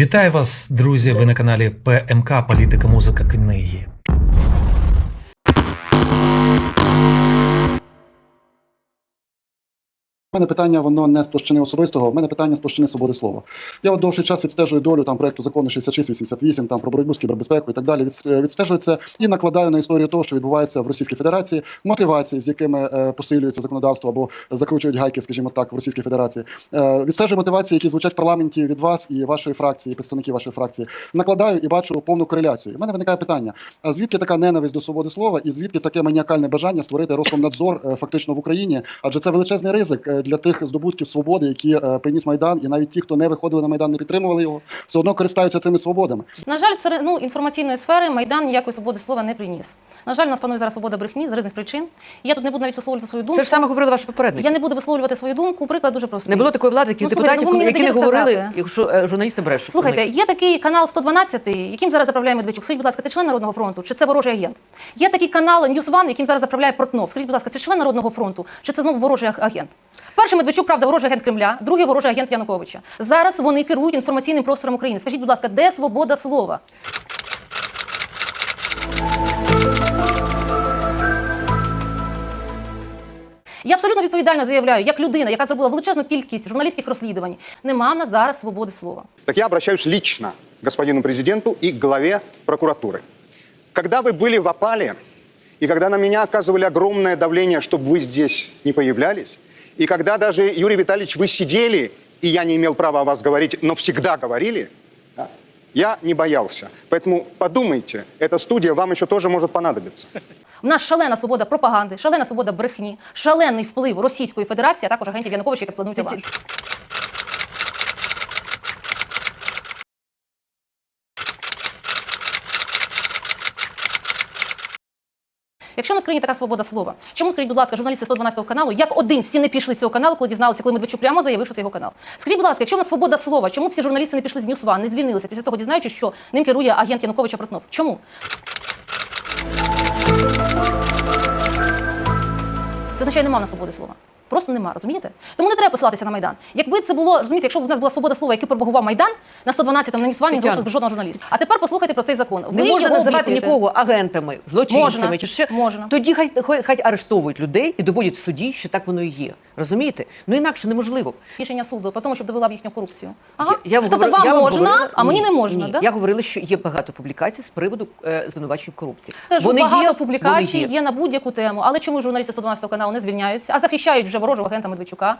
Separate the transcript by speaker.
Speaker 1: Вітаю вас, друзі! Ви на каналі ПМК Політика, музика, книги.
Speaker 2: У мене питання воно не з площини особистого, в мене питання з площини свободи слова. Я от довший час відстежую долю там проекту закону 6688, там про боротьбу з кібербезпекою і так далі. Відс- Відстежую це і накладаю на історію того, що відбувається в Російській Федерації, мотивації, з якими е, посилюється законодавство або закручують гайки, скажімо так, в Російській Федерації. Е, відстежую мотивації, які звучать в парламенті від вас і вашої фракції, представників вашої фракції. Накладаю і бачу повну кореляцію. У мене виникає питання: а звідки така ненависть до свободи слова, і звідки таке маніакальне бажання створити Роскомнадзор е, фактично в Україні? Адже це величезний ризик е, для тих здобутків свободи, які е, приніс майдан, і навіть ті, хто не виходили на майдан, не підтримували його, все одно користаються цими свободами.
Speaker 3: На жаль, цари- ну, інформаційної сфери Майдан ніякої свободи слова не приніс. На жаль, у нас панує зараз свобода брехні з різних причин. Я тут не буду навіть висловлювати свою думку.
Speaker 4: Це ж саме говорили ваші попередники.
Speaker 3: Я не буду висловлювати свою думку. Приклад дуже простий.
Speaker 4: Не було такої влади, які
Speaker 3: Ну,
Speaker 4: депутатів,
Speaker 3: ну,
Speaker 4: які не говорили, якщо е, журналісти брешуть.
Speaker 3: Слухайте, є такий канал 112, яким зараз заправляє Медведчук. Скажіть, будь ласка, це член Народного фронту чи це ворожий агент? Є такий канал News One, яким зараз заправляє Портнов. Скажіть, будь ласка, це член Народного фронту чи це знову ворожий агент? Перший Медведчук, правда, ворожий агент Кремля, другий ворожий агент Януковича. Зараз вони керують інформаційним простором України. Скажіть, будь ласка, де свобода слова? Я абсолютно відповідально заявляю, як людина, яка зробила величезну кількість журналістських розслідувань, нема в нас зараз свободи слова.
Speaker 5: Так я обращаюсь лично к господину президенту и к главе прокуратуры. Когда вы были в опале, и когда на меня оказывали огромное давление, чтобы вы здесь не появлялись, и когда даже, Юрий Витальевич, вы сидели, и я не имел права о вас говорить, но всегда говорили, да, я не боялся. Поэтому подумайте, эта студия вам еще тоже может понадобиться.
Speaker 3: У нас шалена свобода пропаганди, шалена свобода брехні, шалений вплив Російської Федерації, а також агентів Януковича, які планують Якщо в країні така свобода слова, чому скажіть, будь ласка, журналісти 112 каналу, як один всі не пішли з цього каналу, коли дізналися, коли Медведчук прямо заявив, що це його канал? Скажіть, будь ласка, якщо у нас свобода слова, чому всі журналісти не пішли з Ньюсван, не звільнилися після того, дізнаючись, що ним керує агент Януковича Протнов? Чому? Це означає, нема на свободи слова. Просто нема, розумієте? Тому не треба посилатися на Майдан. Якби це було, розумієте, якщо б в нас була свобода слова, який пропагував Майдан, на 112-му на Ньюсвані не б жодного журналіста. А тепер послухайте про цей закон. Ви
Speaker 4: Не можна
Speaker 3: його
Speaker 4: називати
Speaker 3: облікуєте.
Speaker 4: нікого агентами, злочинцями
Speaker 3: Можна,
Speaker 4: чи ще.
Speaker 3: можна.
Speaker 4: Тоді хай, хай, хай арештовують людей і доводять в суді, що так воно і є. Розумієте? Ну інакше неможливо.
Speaker 3: рішення суду, по тому, щоб довела б їхню корупцію. Ага.
Speaker 4: Я, я
Speaker 3: тобто вам
Speaker 4: я
Speaker 3: можна,
Speaker 4: говорила-
Speaker 3: а мені
Speaker 4: Ні,
Speaker 3: не можна.
Speaker 4: Ні.
Speaker 3: Да?
Speaker 4: Я говорила, що є багато публікацій з приводу е, звинувачень корупції.
Speaker 3: Теж багато
Speaker 4: є,
Speaker 3: публікацій
Speaker 4: вони
Speaker 3: є. на будь-яку тему. Але чому журналісти 112 каналу не звільняються, а захищають вже ворожого агента Медведчука?